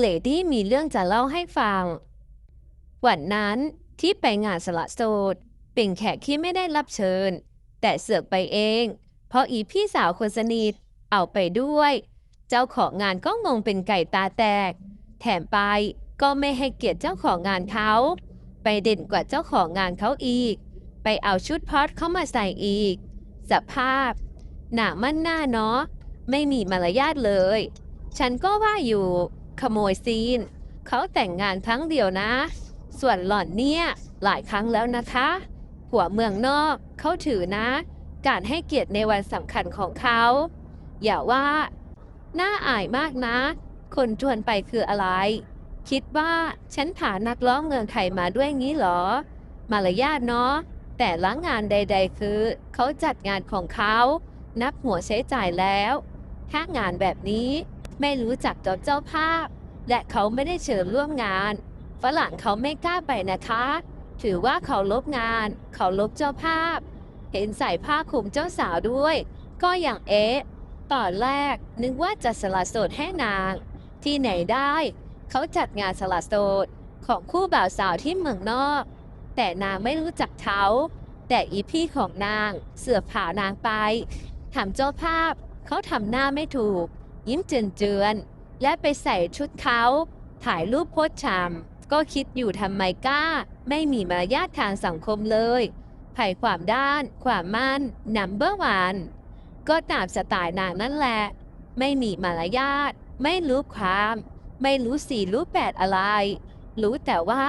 เลดี้มีเรื่องจะเล่าให้ฟัง วันนั้นที่ไปงานสละโสดเป็นแขกที่ไม่ได้รับเชิญ แต่เสือกไปเอง เพราะอีพี่สาวคนสนิทเอาไปด้วย เจ้าของงานก็งงเป็นไก่ตาแตก แถมไปก็ไม่ให้เกียรติเจ้าของงานเขา ไปเด่นกว่าเจ้าของงานเขาอีก ไปเอาชุดพอดเข้ามาใส่อีก สภาพ หนามั่นหน้าเนาะไม่มีมารยาทเลย ฉันก็ว่าอยู่ ขโมยซีน เขาแต่งงานครั้งเดียวนะ ส่วนหล่อนเนี่ย หลายครั้งแล้วนะคะ หัวเมืองนอกเขาถือนะ การให้เกียรติในวันสำคัญของเขา อย่าว่า น่าอายมากนะ คนชวนไปคืออะไร คิดว่าฉันผ่านักร้องเมืองไทยมาด้วยงี้หรอ มารยาทเนาะแต่ละงานใด ๆ คือ เขาจัดงานของเขา นับหัวใช้จ่ายแล้ว ถ้างานแบบนี้ ไม่รู้จักกับเจ้าภาพ และเขาไม่ได้เชิญร่วมงาน ฝรั่งเขาไม่กล้าไปนะคะ ถือว่าเขาลบงาน เขาลบเจ้าภาพ เห็นใส่ผ้าคลุมเจ้าสาวด้วย ก็อย่างเอ๊ะตอนแรกนึกว่าจะสละโสดให้นาง ที่ไหนได้ เขาจัดงานสละโสดของคู่บ่าวสาวที่เมืองนอก แต่นางไม่รู้จักเขาแต่อีพี่ของนางเสือผ่านางไปถามเจ้าภาพเขาทำหน้าไม่ถูก ยิ้มเจือนๆ และไปใส่ชุดเขา ถ่ายรูปโพสชาม ก็คิดอยู่ทำไมกล้า ไม่มีมารยาททางสังคมเลยไผ่ความด้าน ความมั่นนัมเบอร์วันก็ตามสไตล์นางนั่นแหละ ไม่มีมารยาท ไม่รู้ความ ไม่รู้สี่รู้แปดอะไร รู้แต่ว่า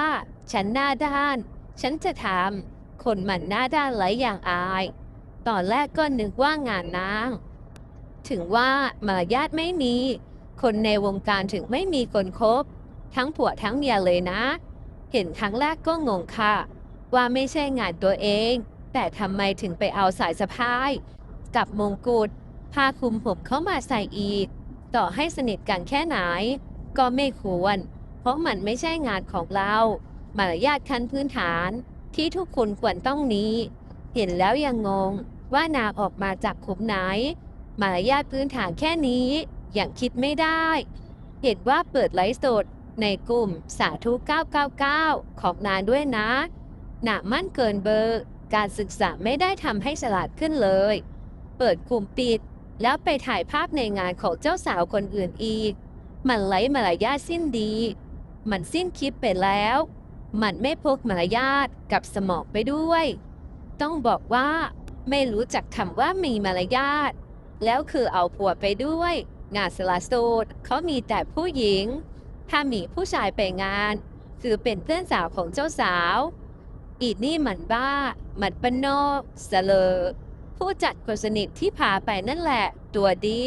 ฉันหน้าด้าน ฉันจะทำคนมันหน้าด้านไรอย่างอาย ตอนแรกก็นึกว่างานนาง ถึงว่ามารยาทไม่มี คนในวงการถึงไม่มีคนคบ ทั้งผัวทั้งเมียเลยนะ เห็นครั้งแรกก็งงค่ะ ว่าไม่ใช่งานตัวเอง แต่ทำไมถึงไปเอาสายสะพาย กับมงกุฎผ้าคลุมผมเข้ามาใส่อีก ต่อให้สนิทกันแค่ไหน ก็ไม่ควร เพราะมันไม่ใช่งานของเรามารยาทขั้นพื้นฐานที่ทุกคนควรต้องนี้ เห็นแล้วยังงงว่านางออกมาจากขุมไหน มารยาทพื้นฐานแค่นี้ อย่างคิดไม่ได้ เห็นว่าเปิดไลฟ์สดในกลุ่มสาธุ 999 ของนานด้วยนะหนามั่นเกินเบอร์ การศึกษาไม่ได้ทำให้ฉลาดขึ้นเลย เปิดกลุ่มปิด แล้วไปถ่ายภาพในงานของเจ้าสาวคนอื่นอีก มันไร้มารยาทสิ้นดี มันสิ้นคิดไปแล้ว มันไม่พกมารยาทกับสมองไปด้วย ต้องบอกว่า ไม่รู้จักคำว่ามีมารยาท แล้วคือเอาผัวไปด้วย งานสละโสดเขามีแต่ผู้หญิง ถ้ามีผู้ชายไปงาน คือเป็นเพื่อนสาวของเจ้าสาว อีนี่มันบ้า มันปนนอกเสลอผู้จัดคนสนิทที่พาไปนั่นแหละ ตัวดี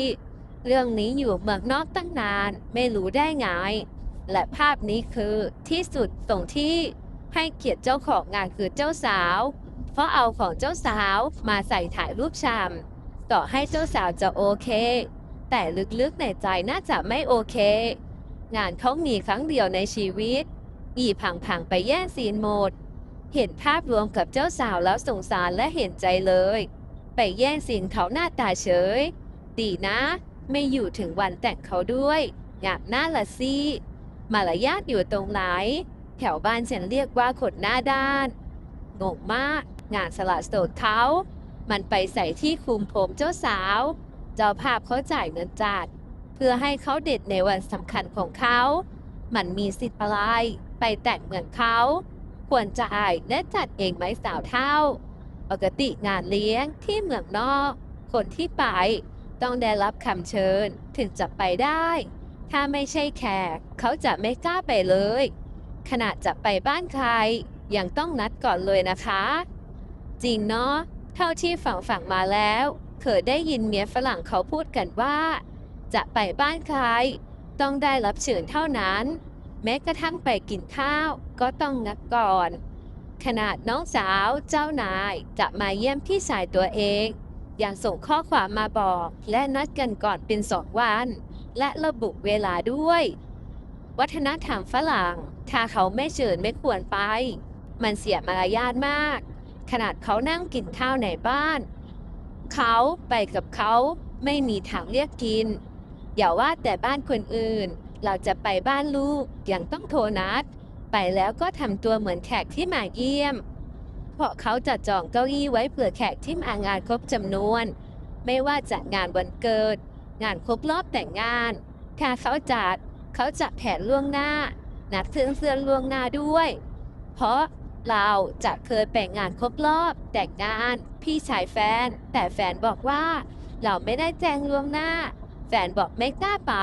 เรื่องนี้อยู่เมืองนอกตั้งนาน ไม่รู้ได้ไง และภาพนี้คือที่สุดตรงที่ให้เกียรติเจ้าของงานคือเจ้าสาว เพราะเอาของเจ้าสาวมาใส่ถ่ายรูปชาม ต่อให้เจ้าสาวจะโอเค แต่ลึกๆในใจน่าจะไม่โอเค งานเขามีครั้งเดียวในชีวิต อีพังๆไปแย่งซีนหมด เห็นภาพรวมกับเจ้าสาวแล้วสงสารและเห็นใจเลย ไปแย่งซีนเขาหน้าตาเฉย ดีนะ ไม่อยู่ถึงวันแต่งเขาด้วยงามหน้าละสิมารยาทอยู่ตรงไหนแถวบ้านฉันเรียกว่าขนหน้าด้าน งงมาก งานสละโสดเขา มันไปใส่ที่คลุมผมเจ้าสาว เจ้าภาพเขาจ่ายเงินจัด เพื่อให้เขาเด็ดในวันสำคัญของเขา มันมีสิทธิ์อะไร ไปแต่งเหมือนเขา ควรจ่ายและจัดเองไหมสาวเท่า ปกติงานเลี้ยงที่เมืองนอก คนที่ไปต้องได้รับคำเชิญถึงจะไปได้ ถ้าไม่ใช่แขก เขาจะไม่กล้าไปเลย ขนาดจะไปบ้านใคร ยังต้องนัดก่อนเลยนะคะ จริงเนาะ เท่าที่ฝั่งฝั่งมาแล้ว เคยได้ยินเมียฝรั่งเขาพูดกันว่า จะไปบ้านใคร ต้องได้รับเชิญเท่านั้น แม้กระทั่งไปกินข้าว ก็ต้องนัดก่อน ขนาดน้องสาวเจ้านายจะมาเยี่ยมพี่ชายตัวเองยังส่งข้อความมาบอกและนัดกันก่อนเป็นสองวัน และระบุเวลาด้วย วัฒนธรรมฝรั่ง ถ้าเขาไม่เชิญไม่ควรไป มันเสียมารยาทมาก ขนาดเขานั่งกินข้าวในบ้าน เขาไปกับเขาไม่มีทางเรียกกิน อย่าว่าแต่บ้านคนอื่น เราจะไปบ้านลูกยังต้องโทรนัด ไปแล้วก็ทำตัวเหมือนแขกที่มาเยี่ยม เพราะเขาจะจองเก้าอี้ไว้เผื่อแขกที่มางานครบจำนวน ไม่ว่าจะงานวันเกิด งานครบรอบแต่งงาน ถ้าเขาจัดเขาจะแผนล่วงหน้านัดเพื่อนเพื่อนล่วงหน้าด้วย เพราะ เราจะเคยไปงานครบรอบ แต่งงาน พี่ชายแฟน แต่แฟนบอกว่า เราไม่ได้แจ้งล่วงหน้า แฟนบอกไม่กล้าไป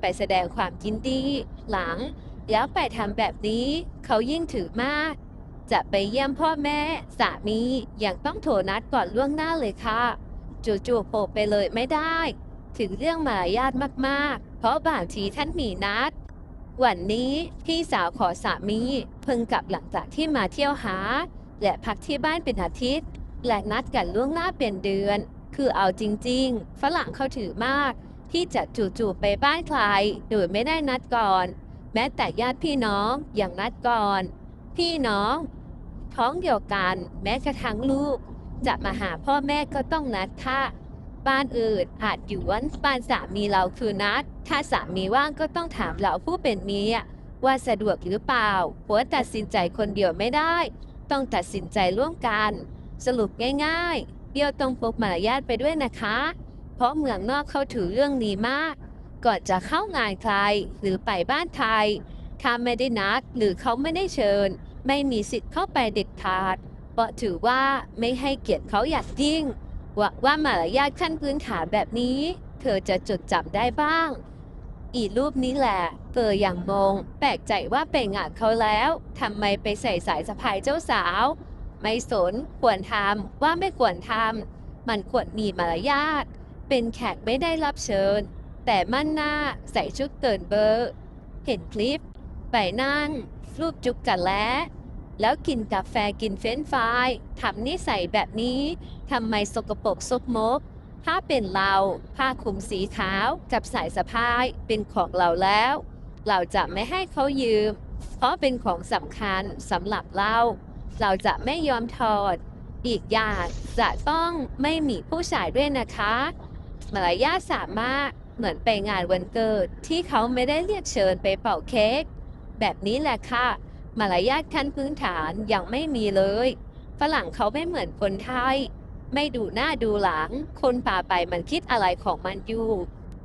ไปแสดงความยินดี หลัง แล้วไปทำแบบนี้ เขายิ่งถือมาก จะไปเยี่ยมพ่อแม่ สามียังต้องโทรนัดก่อนล่วงหน้าเลยค่ะจู่ๆโผล่ไปเลยไม่ได้ ถึงเรื่องมารยาทมากๆ เพราะบางทีท่านมีนัด วันนี้พี่สาวขอสามีเพิ่งกลับหลังจากที่มาเที่ยวหา และพักที่บ้านเป็นอาทิตย์ และนัดกันล่วงหน้าเป็นเดือน คือเอาจริง ๆ ฝรั่งเขาถือมาก ที่จะจู่ๆไปบ้านใครโดยไม่ได้นัดก่อน แม้แต่ญาติพี่น้องอย่างนัดก่อน พี่น้อง ท้องเดียวกัน แม้กระทั่งลูก จะมาหาพ่อแม่ก็ต้องนัดค่ะ บ้านอื่นอาจอยู่วันบ้านสามีเราคือนัด ถ้าสามีว่างก็ต้องถามเราผู้เป็นเมียว่าสะดวกหรือเปล่าผัวตัดสินใจคนเดียวไม่ได้ ต้องตัดสินใจร่วมกัน สรุปง่ายๆ เดียวต้องพกมารยาทไปด้วยนะคะ เพราะเมืองนอกเขาถือเรื่องนี้มาก ก่อนจะเข้างานใครหรือไปบ้านใครถ้าไม่ได้นัดหรือเขาไม่ได้เชิญ ไม่มีสิทธิ์เข้าไปเด็ดขาด เพราะถือว่าไม่ให้เกียรติเขาอย่างยิ่ง วังว่ามารยาทขั้นพื้นฐานแบบนี้ เธอจะจดจำได้บ้าง อีรูปนี้แหละเธออย่างงงแปลกใจว่าไปงานเขาแล้วทำไมไปใส่สายสะพายเจ้าสาว ไม่สนควรทำว่าไม่ควรทำมันควรมีมารยาทเป็นแขกไม่ได้รับเชิญ แต่มั่นหน้าใส่ชุดเกินเบอร์ เห็นคลิป ไปนั่งรูปจุกกันแล้ว แล้วกินกาแฟกินเฟรนฟรายทำนิสัยแบบนี้ทำไมสกปรกซกมก ถ้าเป็นเราผ้าคลุมสีขาวกับสายสะพายเป็นของเราแล้ว เราจะไม่ให้เขายืม เพราะเป็นของสำคัญสำหรับเรา เราจะไม่ยอมถอด อีกอย่างจะต้องไม่มีผู้ชายด้วยนะคะมารยาสามารถเหมือนไปงานวันเกิดที่เขาไม่ได้เรียกเชิญไปเป่าเค้กแบบนี้แหละค่ะ มารยาทขั้นพื้นฐานยังไม่มีเลย ฝรั่งเขาไม่เหมือนคนไทย ไม่ดูหน้าดูหลัง คนพาไปมันคิดอะไรของมันอยู่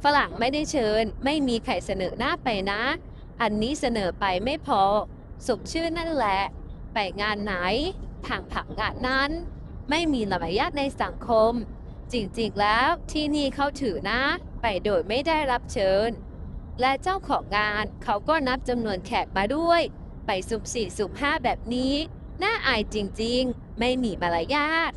ฝรั่งไม่ได้เชิญ ไม่มีใครเสนอหน้าไปนะ อันนี้เสนอไปไม่พอ สมชื่อนั่นแหละ ไปงานไหน ทางผักงานนั้น ไม่มีมารยาทในสังคม จริงๆแล้วที่นี่เขาถือนะ ไปโดยไม่ได้รับเชิญ และเจ้าของงานเขาก็นับจำนวนแขกมาด้วย ไปซุบสี่ซุบห้าแบบนี้ น่าอายจริงๆ ไม่มีมารยาท